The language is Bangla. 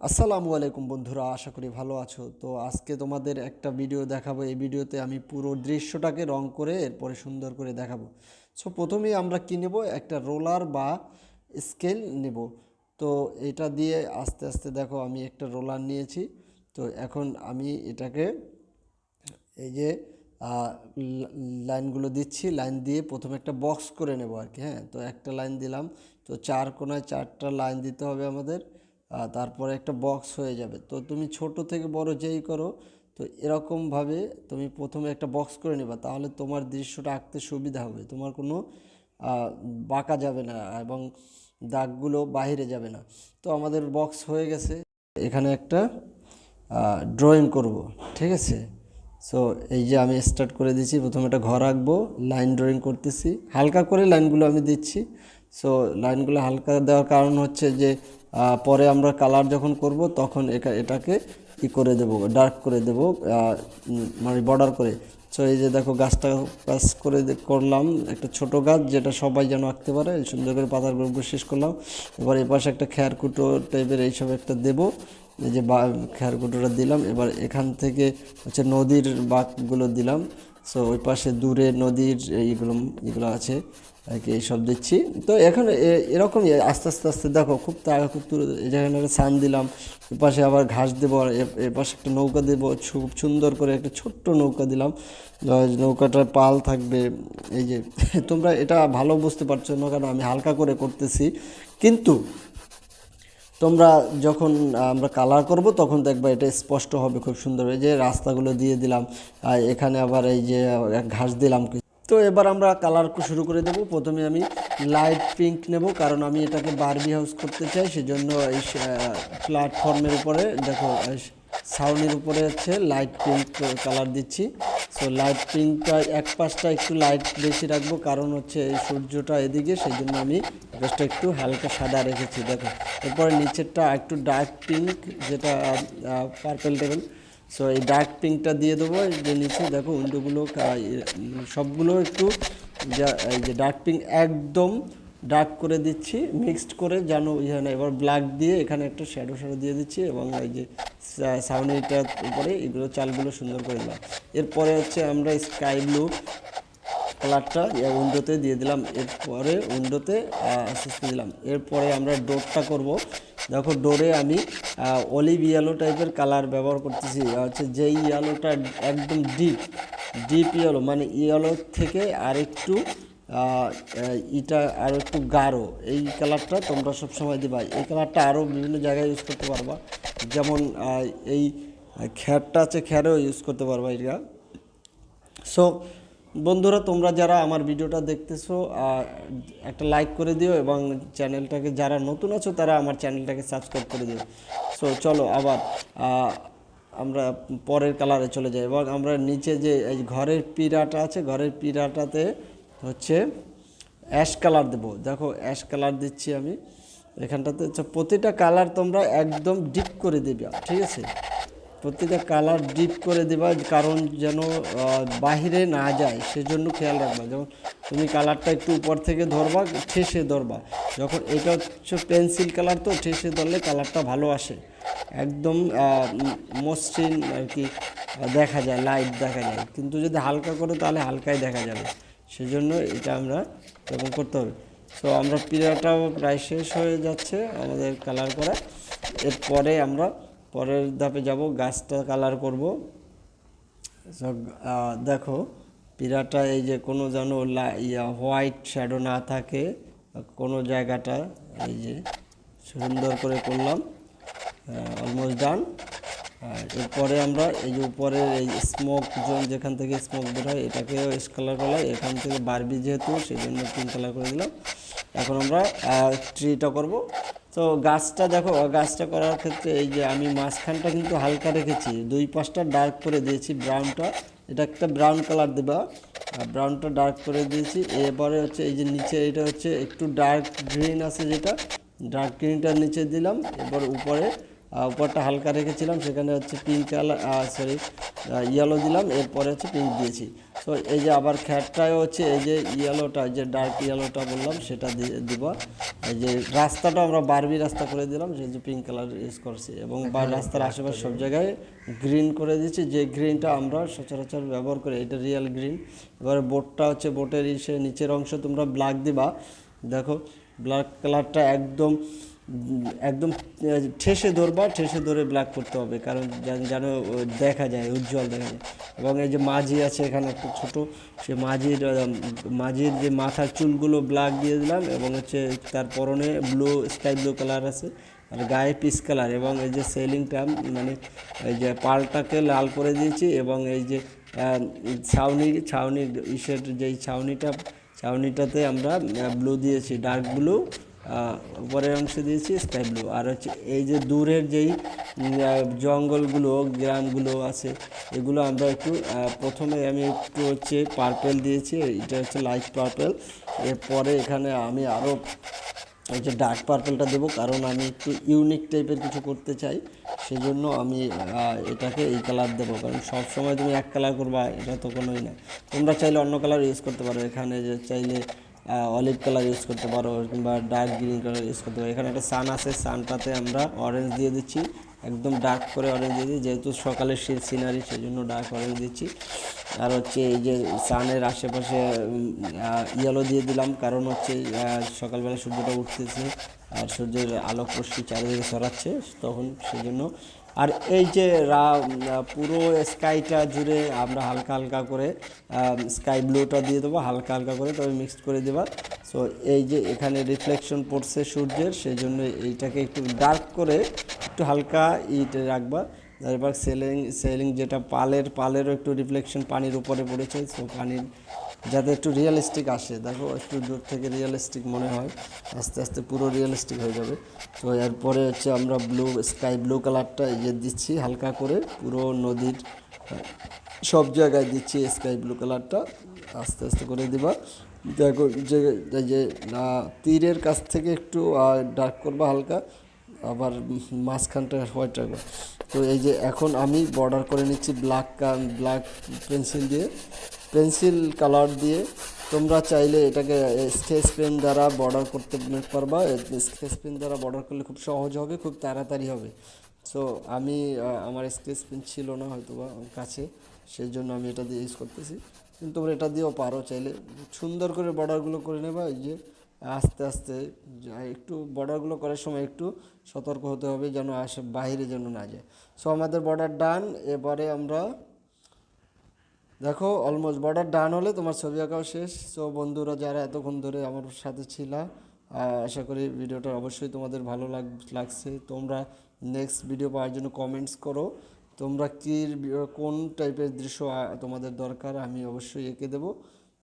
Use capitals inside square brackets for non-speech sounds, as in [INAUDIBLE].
আসসালামু আলাইকুম বন্ধুরা, আশা করি ভালো আছো। তো আজকে তোমাদের একটা ভিডিও দেখাবো। এই ভিডিওতে আমি পুরো দৃশ্যটাকে রং করে এরপরে সুন্দর করে দেখাবো। সো প্রথমেই আমরা কী নেব? একটা রোলার বা স্কেল নেব। তো এটা দিয়ে আস্তে আস্তে দেখো, আমি একটা রোলার নিয়েছি। তো এখন আমি এটাকে এই যে লাইনগুলো দিচ্ছি। লাইন দিয়ে প্রথমে একটা বক্স করে নেব আর কি হ্যাঁ? তো একটা লাইন দিলাম। তো চার কোনায় চারটা লাইন দিতে হবে আমাদের। তারপরে একটা বক্স হয়ে যাবে। তো তুমি ছোট থেকে বড় যেই করো, তো এরকমভাবে তুমি প্রথমে একটা বক্স করে নেবা, তাহলে তোমার দৃশ্যটা আঁকতে সুবিধা হবে। তোমার কোনো বাঁকা যাবে না এবং দাগগুলো বাইরে যাবে না। তো আমাদের বক্স হয়ে গেছে। এখানে একটা ড্রয়িং করব, ঠিক আছে? সো এই যে আমি স্টার্ট করে দিচ্ছি প্রথমে একটা ঘর আঁকবো লাইন ড্রয়িং করতেছি। হালকা করে লাইনগুলো আমি দিচ্ছি। সো লাইনগুলো হালকা দেওয়ার কারণ হচ্ছে যে পরে আমরা কালার যখন করব, তখন এটা এটাকে ই করে দেবো ডার্ক করে দেবো মানে বর্ডার করে। সো এই যে দেখো, গাছটা পাস করে করলাম, একটা ছোট গাছ যেটা সবাই যেন আঁকতে পারে সুন্দর করে পাতার গ্রুপ শেষ করলাম। এবার এপাশে একটা খেয়ারকুটো টাইপের এইসব একটা দেবো, এই যে বা খেয়ারকুটোটা দিলাম। এবার এখান থেকে হচ্ছে নদীর বাঁকগুলো দিলাম। সো ওই পাশে দূরে নদীর এইগুলো এগুলো আছে। আর কি এইসব দিচ্ছি। তো এখন এ- এরকমই আস্তে আস্তে আস্তে দেখো খুব তাড়া, খুব যেখানে একটা সান দিলাম এ পাশে আবার ঘাস দেবো, আর এ- এ পাশে একটা নৌকা দেবো খুব সুন্দর করে একটা ছোট্ট নৌকা দিলাম। নৌকাটার পাল থাকবে, এই যে [LAUGHS] তোমরা এটা ভালো বুঝতে পারছ না কারণ আমি হালকা করে করতেছি। কিন্তু তোমরা যখন আমরা কালার করব, তখন দেখবা এটা স্পষ্ট হবে খুব সুন্দর। এই যে রাস্তাগুলো দিয়ে দিলাম এখানে আবার এই যে ঘাস দিলাম। তো এবার আমরা কালার শুরু করে দেব। প্রথমে আমি লাইট পিঙ্ক নেব, কারণ আমি এটাকে বারবি হাউস করতে চাই, সেজন্য এই প্ল্যাটফর্মের উপরে, দেখো ছাউনির উপরে হচ্ছে লাইট পিঙ্ক কালার দিচ্ছি। সো লাইট পিঙ্কটা এক পাশটা একটু লাইট বেশি রাখব, কারণ হচ্ছে এই সূর্যটা এদিকে সেই জন্য আমি জাস্ট একটু হালকা সাদা রেখেছি, দেখো। এরপরে নিচেরটা একটু ডার্ক পিঙ্ক যেটা পার্পেল টেবিল সো এই ডার্ক পিঙ্কটা দিয়ে দেবো যে নিচে দেখো উইন্ডোগুলো সবগুলো একটু এই যে ডার্ক পিঙ্ক একদম ডার্ক করে দিচ্ছি মিক্সড করে যেন ইয়ে না এবার ব্ল্যাক দিয়ে এখানে একটা শ্যাডো শ্যাডো দিয়ে দিচ্ছি এবং এই যে সাউনিটার উপরে, এগুলো চালগুলো সুন্দর করে দিলাম। এরপরে হচ্ছে আমরা স্কাই ব্লু কালারটা উইন্ডোতে দিয়ে দিলাম, এরপরে উইন্ডোতে আস্তে দিলাম। এরপরে আমরা ডোরটা করব। দেখো ডোরে আমি অলিভ ইয়েলো টাইপের কালার ব্যবহার করতেছি। হচ্ছে যেই ইয়েলোটা একদম ডিপ ডিপ ইয়েলো মানে ইয়েলো থেকে আরেকটু আহ, এটা আর একটু গাঢ়। এই কালারটা তোমরা সব সময় দিবা। এই কালারটা আরও বিভিন্ন জায়গায় ইউজ করতে পারবা। যেমন এই খ্যারটা আছে খ্যারেও ইউজ করতে পারবা এটা। সো বন্ধুরা, তোমরা যারা আমার ভিডিওটা দেখতেছো একটা লাইক করে দিও এবং চ্যানেলটাকে যারা নতুন আছো, তারা আমার চ্যানেলটাকে সাবস্ক্রাইব করে দিও। সো চলো আবার আমরা পরের কালারে চলে যাই এবং আমরা নিচে যে, এই ঘরের পিরাটা আছে, ঘরের পিরাটাতে হচ্ছে অ্যাশ কালার দেবো। দেখো অ্যাশ কালার দিচ্ছি আমি এখানটাতে। প্রতিটা কালার তোমরা একদম ডিপ করে দিবে, ঠিক আছে? প্রতিটা কালার ডিপ করে দেবা, কারণ যেন বাহিরে না যায়, সেজন্য খেয়াল রাখবা। যেমন তুমি কালারটা একটু উপর থেকে ধরবা, ঠেসে ধরবা। যখন এটা হচ্ছে পেন্সিল কালার তো, ঠেসে ধরলে কালারটা ভালো আসে। একদম মসৃণ আর কি দেখা যায় লাইট দেখা যায়। কিন্তু যদি হালকা করো, তাহলে হালকাই দেখা যাবে। সেজন্য এটা আমরা এরকম করতে হবে। সো আমরা পিরিয়ডটাও প্রায় শেষ হয়ে যাচ্ছে আমাদের কালার করা। এরপরে আমরা পরের ধাপে যাব, গাছটা কালার করব। দেখো পিরাটা এই যে কোনো যেন হোয়াইট শ্যাডো না থাকে, কোনো জায়গাটা, এই যে সুন্দর করে করলাম অলমোস্ট ডান আর এরপরে আমরা এই যে উপরে এই স্মোক জোন যেখান থেকে স্মোক বের হয় এটাকে কালার করলাম। এখান থেকে বারবি যেহেতু সেই জন্য পিঙ্ক কালার করে দিলাম। এখন আমরা ট্রিটা করব। তো গাছটা দেখো, গাছটা করার ক্ষেত্রে এই যে আমি মাঝখানটা কিন্তু হালকা রেখেছি। দুই পাশটা ডার্ক করে দিয়েছি ব্রাউনটা এটা একটা ব্রাউন কালার দেবা। ব্রাউনটা ডার্ক করে দিয়েছি। এরপরে হচ্ছে এই যে নিচে এটা হচ্ছে একটু ডার্ক গ্রিন আছে যেটা। ডার্ক গ্রিনটার নিচে দিলাম। এবার উপরে উপরটা হালকা রেখেছিলাম। সেখানে হচ্ছে পিঙ্ক কালার সরি ইয়েলো দিলাম। এরপরে হচ্ছে পিঙ্ক দিয়েছি। তো এই যে আবার খ্যাটটায় হচ্ছে এই যে ইয়েলোটা যে ডার্ক ইয়েলোটা বললাম সেটা দিয়ে দিব। এই যে রাস্তাটা আমরা বারবি রাস্তা করে দিলাম সেই যে পিঙ্ক কালার ইউজ করছি। এবং বা রাস্তার আশেপাশে সব জায়গায় গ্রিন করে দিচ্ছি যে গ্রিনটা আমরা সচরাচর ব্যবহার করি এটা রিয়েল গ্রিন এবার বোটটা হচ্ছে বোটের ইসে নিচের অংশ তোমরা ব্ল্যাক দিবা। দেখো ব্ল্যাক কালারটা একদম একদম ঠেসে ধরবা, ঠেসে ধরে ব্ল্যাক করতে হবে, কারণ যেন- দেখা যায়, উজ্জ্বল দেখা যায়। এবং এই যে মাঝি আছে এখানে একটা ছোট, সে মাঝির মাঝির যে মাথার চুলগুলো ব্ল্যাক দিয়ে দিলাম, এবং হচ্ছে তার পরনে ব্লু স্কাই ব্লু কালার আছে, আর গায়ে পিস কালার এবং এই যে সেলিং সেলিংটা মানে এই যে পালটাকে লাল করে দিয়েছি, এবং এই যে ছাউনি ছাউনি ইসের যেই ছাউনিটা, ছাউনিটাতে আমরা ব্লু দিয়েছি ডার্ক ব্লু উপরের অংশে দিয়েছি স্কাই ব্লু আর হচ্ছে এই যে দূরের যেই জঙ্গলগুলো, গ্রামগুলো আছে, এগুলো আমরা একটু প্রথমে আমি একটু হচ্ছে পার্পেল দিয়েছি, এটা হচ্ছে লাইট পার্পেল এরপরে এখানে আমি আরও যে ডার্ক পার্পলটা দেবো, কারণ আমি একটু ইউনিক টাইপের কিছু করতে চাই, সেজন্য আমি এটাকে এই কালার দেবো। কারণ সব সময় তুমি এক কালার করবা, এটা তো কোনোই না। তোমরা চাইলে অন্য কালার ইউজ করতে পারো। এখানে যে চাইলে অলিভ কালার ইউজ করতে পারো কিংবা ডার্ক গ্রিন কালার ইউজ করতে পারো। এখানে একটা সান আছে সানটাতে আমরা অরেঞ্জ দিয়ে দিচ্ছি। একদম ডার্ক করে অরেঞ্জ দিয়ে দিই, যেহেতু সকালের শীত সিনারি সেই জন্য ডার্ক অরেঞ্জ দিচ্ছি। আর হচ্ছে এই যে সানের আশেপাশে ইয়েলো দিয়ে দিলাম। কারণ হচ্ছে সকালবেলা সূর্যটা উঠতেছে আর সূর্যের আলোক রশ্মি চারিদিকে ছড়াচ্ছে, তখন সেই জন্য আর এই যে পুরো স্কাইটা জুড়ে আমরা হালকা হালকা করে স্কাই ব্লুটা দিয়ে দেবো, হালকা হালকা করে তবে মিক্সড করে দেবা। সো এই যে এখানে রিফ্লেকশন পড়ছে সূর্যের সেই জন্য এইটাকে একটু ডার্ক করে একটু হালকা ইটে রাখবা। তারপর সেলিং সেলিং যেটা পালের, পালেরও একটু রিফ্লেকশন পানির উপরে পড়েছে সো পানির যাতে একটু রিয়েলিস্টিক আসে। দেখো, একটু দূর থেকে রিয়েলিস্টিক মনে হয়। আস্তে আস্তে পুরো রিয়েলিস্টিক হয়ে যাবে। তো এরপরে হচ্ছে আমরা ব্লু স্কাই ব্লু কালারটা ইয়ে দিচ্ছি হালকা করে, পুরো নদীর, সব জায়গায় দিচ্ছি স্কাই ব্লু কালারটা আস্তে আস্তে করে দিবা। দেখো যে যে তীরের কাছ থেকে একটু ডার্ক করবা হালকা, আবার মাঝখানটা হোয়াইট রাখব। তো এই যে, এখন আমি বর্ডার করে নিচ্ছি ব্ল্যাক ব্ল্যাক পেন্সিল দিয়ে। পেন্সিল কালার দিয়ে তোমরা চাইলে এটাকে স্কেচ পেন দ্বারা বর্ডার করতে পারবা। স্কেচ পেন দ্বারা বর্ডার করলে খুব সহজ হবে, খুব তাড়াতাড়ি হবে। সো আমি আমার স্কেচ পেন ছিল না হয়তো বা কাছে সেই জন্য আমি এটা দিয়ে ইউজ করতেছি। কিন্তু তোমরা এটা দিয়েও পারো চাইলে। সুন্দর করে বর্ডারগুলো করে নেবা, এই যে আস্তে আস্তে একটু বর্ডারগুলো করার সময় একটু সতর্ক হতে হবে যেন আসে, বাইরে যেন না যায়। সো আমাদের বর্ডার ডান এবারে আমরা দেখো অলমোস্ট বর্ডার ডান হলে তোমার ছবি আঁকাও শেষ। সো বন্ধুরা যারা এতক্ষণ ধরে আমার সাথে ছিল আশা করি ভিডিওটা অবশ্যই তোমাদের ভালো লাগ, লাগছে। তোমরা নেক্সট ভিডিও পাওয়ার জন্য কমেন্টস করো। তোমরা কী, কোন টাইপের দৃশ্য তোমাদের দরকার, আমি অবশ্যই এঁকে দেবো।